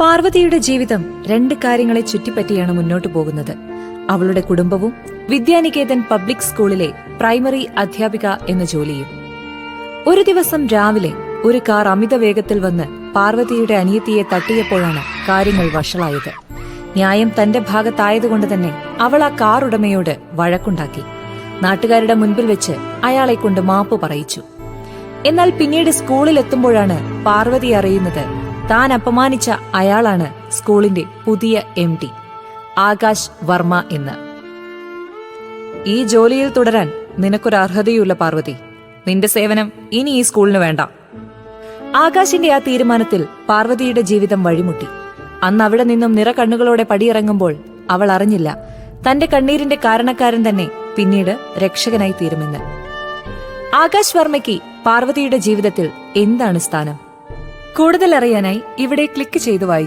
പാർവതിയുടെ ജീവിതം രണ്ട് കാര്യങ്ങളെ ചുറ്റിപ്പറ്റിയാണ് മുന്നോട്ടു പോകുന്നത്. അവളുടെ കുടുംബവും വിദ്യാനികേതൻ പബ്ലിക് സ്കൂളിലെ പ്രൈമറി അധ്യാപിക എന്ന ജോലിയും. ഒരു ദിവസം രാവിലെ ഒരു കാർ അമിത വേഗത്തിൽ വന്ന് പാർവതിയുടെ അനിയത്തിയെ തട്ടിയപ്പോഴാണ് കാര്യങ്ങൾ വഷളായത്. ന്യായം തന്റെ ഭാഗത്തായതുകൊണ്ട് തന്നെ അവൾ ആ കാർ ഉടമയോട് വഴക്കുണ്ടാക്കി. നാട്ടുകാരുടെ മുൻപിൽ വെച്ച് അയാളെ കൊണ്ട് മാപ്പ് പറയിച്ചു. എന്നാൽ പിന്നീട് സ്കൂളിലെത്തുമ്പോഴാണ് പാർവതി അറിയുന്നത് താൻ അപമാനിച്ച അയാളാണ് സ്കൂളിന്റെ പുതിയ എം ഡി ആകാശ് വർമ്മ എന്ന്. ഈ ജോലിയിൽ തുടരാൻ നിനക്കൊരു അർഹതയുമില്ല പാർവതി നിന്റെ സേവനം ഇനി ഈ സ്കൂളിന് വേണ്ട. ആകാശിന്റെ ആ തീരുമാനത്തിൽ പാർവതിയുടെ ജീവിതം വഴിമുട്ടി. അന്ന് അവിടെ നിന്നും നിറ നിറകണ്ണുകളോടെ പടിയിറങ്ങുമ്പോൾ അവൾ അറിഞ്ഞില്ല തന്റെ കണ്ണീരിന്റെ കാരണക്കാരൻ തന്നെ പിന്നീട് രക്ഷകനായി തീരുമെന്ന്. ആകാശ് വർമ്മയ്ക്ക് പാർവതിയുടെ ജീവിതത്തിൽ എന്താണ് സ്ഥാനം? കൂടുതൽ അറിയാനായി ഇവിടെ ക്ലിക്ക് ചെയ്തു വായി